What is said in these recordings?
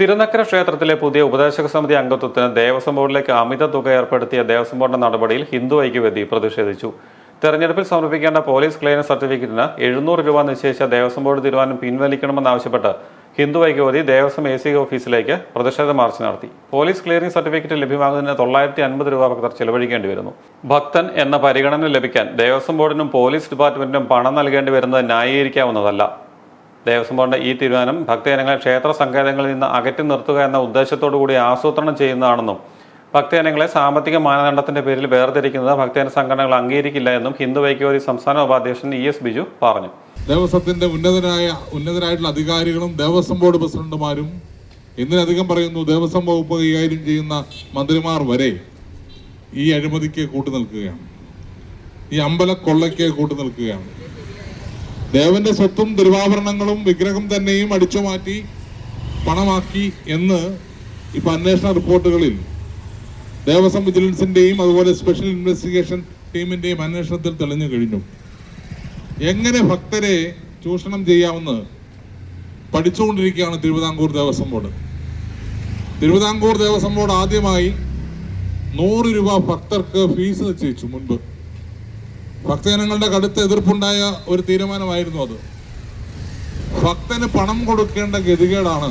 തിരുനക്കര ക്ഷേത്രത്തിലെ പുതിയ ഉപദേശക സമിതി അംഗത്വത്തിന് ദേവസ്വം ബോർഡിലേക്ക് അമിത തുക ഏർപ്പെടുത്തിയ ദേവസ്വം ബോർഡിന്റെ നടപടിയിൽ ഹിന്ദു ഐക്യവേദി പ്രതിഷേധിച്ചു. തെരഞ്ഞെടുപ്പിൽ സമർപ്പിക്കേണ്ട പോലീസ് ക്ലിയറൻസ് സർട്ടിഫിക്കറ്റിന് എഴുന്നൂറ് രൂപ നിശ്ചയിച്ച ദേവസ്വം ബോർഡ് തീരുമാനം പിൻവലിക്കണമെന്നാവശ്യപ്പെട്ട് ഹിന്ദു ഐക്യവേദി ദേവസ്വം എ സി ഓഫീസിലേക്ക് പ്രതിഷേധ മാർച്ച് നടത്തി. പോലീസ് ക്ലിയറിംഗ് സർട്ടിഫിക്കറ്റ് ലഭ്യമാകുന്നതിന് തൊള്ളായിരത്തി അൻപത് രൂപ ഭക്തർ ചെലവഴിക്കേണ്ടി വരുന്നു. ഭക്തൻ എന്ന പരിഗണന ലഭിക്കാൻ ദേവസ്വം ബോർഡിനും പോലീസ് ഡിപ്പാർട്ട്മെന്റിനും പണം നൽകേണ്ടി വരുന്നത് ന്യായീകരിക്കാവുന്നതല്ല. ദേവസ്വം ബോർഡിന്റെ ഈ തീരുമാനം ഭക്തജനങ്ങളെ ക്ഷേത്ര സങ്കേതങ്ങളിൽ നിന്ന് അകറ്റി നിർത്തുക എന്ന ഉദ്ദേശത്തോടു കൂടി ആസൂത്രണം ചെയ്യുന്നതാണെന്നും ഭക്തജനങ്ങളെ സാമ്പത്തിക മാനദണ്ഡത്തിന്റെ പേരിൽ വേർതിരിക്കുന്നത് ഭക്തജന സംഘടനകൾ അംഗീകരിക്കില്ല എന്നും ഹിന്ദു ഐക്യവേദി സംസ്ഥാന ഉപാധ്യക്ഷൻ ഇ എസ് ബിജു പറഞ്ഞു. ദേവസ്വത്തിന്റെ ഉന്നതരായ ഉന്നതരായിട്ടുള്ള അധികാരികളും ദേവസ്വം ബോർഡ് പ്രസിഡന്റുമാരും എന്തിനധികം പറയുന്നു ദേവസ്വം വകുപ്പ് കൈകാര്യം ചെയ്യുന്ന മന്ത്രിമാർ വരെ ഈ അഴിമതിക്ക് കൂട്ടു നിൽക്കുകയാണ് ഈ അമ്പലക്കൊള്ളയ്ക്ക് കൂട്ടു നിൽക്കുകയാണ് ദേവന്റെ സ്വത്തും തിരുവാഭരണങ്ങളും വിഗ്രഹം തന്നെയും അടിച്ചു മാറ്റി പണമാക്കി എന്ന് ഇപ്പൊ അന്വേഷണ റിപ്പോർട്ടുകളിൽ ദേവസ്വം വിജിലൻസിന്റെയും അതുപോലെ സ്പെഷ്യൽ ഇൻവെസ്റ്റിഗേഷൻ ടീമിന്റെയും അന്വേഷണത്തിൽ തെളിഞ്ഞു കഴിഞ്ഞു. എങ്ങനെ ഭക്തരെ ചൂഷണം ചെയ്യാമെന്ന് പഠിച്ചുകൊണ്ടിരിക്കുകയാണ് തിരുവിതാംകൂർ ദേവസ്വം ബോർഡ്. തിരുവിതാംകൂർ ദേവസ്വം ബോർഡ് ആദ്യമായി നൂറ് രൂപ ഭക്തർക്ക് ഫീസ് നിശ്ചയിച്ചു മുൻപ്. ഭക്തജനങ്ങളുടെ കടുത്ത എതിർപ്പുണ്ടായ ഒരു തീരുമാനമായിരുന്നു അത്. ഭക്തന് പണം കൊടുക്കേണ്ട ഗതികേടാണ്.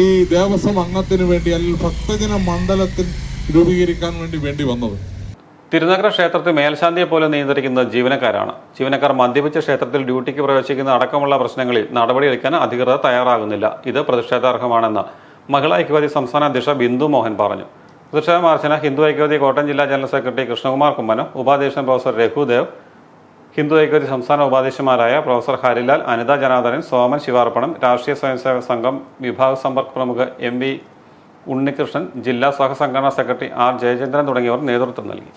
ഈ ദേവസ്വം അംഗത്തിന് വേണ്ടി അല്ലെങ്കിൽ ഭക്തജന മണ്ഡലത്തിൽ രൂപീകരിക്കാൻ വേണ്ടി വേണ്ടി വന്നത്. തിരുനഗര ക്ഷേത്രത്തിൽ മേൽശാന്തിയെ പോലെ നിയന്ത്രിക്കുന്നത് ജീവനക്കാരാണ്. ജീവനക്കാർ മദ്യപിച്ച ക്ഷേത്രത്തിൽ ഡ്യൂട്ടിക്ക് പ്രവേശിക്കുന്ന അടക്കമുള്ള പ്രശ്നങ്ങളിൽ നടപടിയെടുക്കാൻ അധികൃതർ തയ്യാറാകുന്നില്ല. ഇത് പ്രതിഷേധാർഹമാണെന്ന് മഹിളാ ഐക്യവാദി സംസ്ഥാന അധ്യക്ഷ ബിന്ദു മോഹൻ പറഞ്ഞു. പ്രതിഷേധ മാർച്ചിന് ഹിന്ദു ഐക്യവേദി കോട്ടയം ജില്ലാ ജനറൽ സെക്രട്ടറി കൃഷ്ണകുമാർ കുമ്മനും ഉപാധ്യക്ഷൻ പ്രൊഫസർ രഘുദേവ് ഹിന്ദു ഐക്യവേദി സംസ്ഥാന ഉപാധ്യക്ഷന്മാരായ പ്രൊഫസർ ഹരിലാൽ അനിത ജനാദരൻ സോമൻ ശിവാർപ്പണം രാഷ്ട്രീയ സ്വയംസേവക സംഘം വിഭാഗ സമ്പർക്ക് പ്രമുഖ എം വി ഉണ്ണികൃഷ്ണൻ ജില്ലാ സഹസംഘടനാ സെക്രട്ടറി ആർ ജയചന്ദ്രൻ തുടങ്ങിയവർ നേതൃത്വം നൽകി.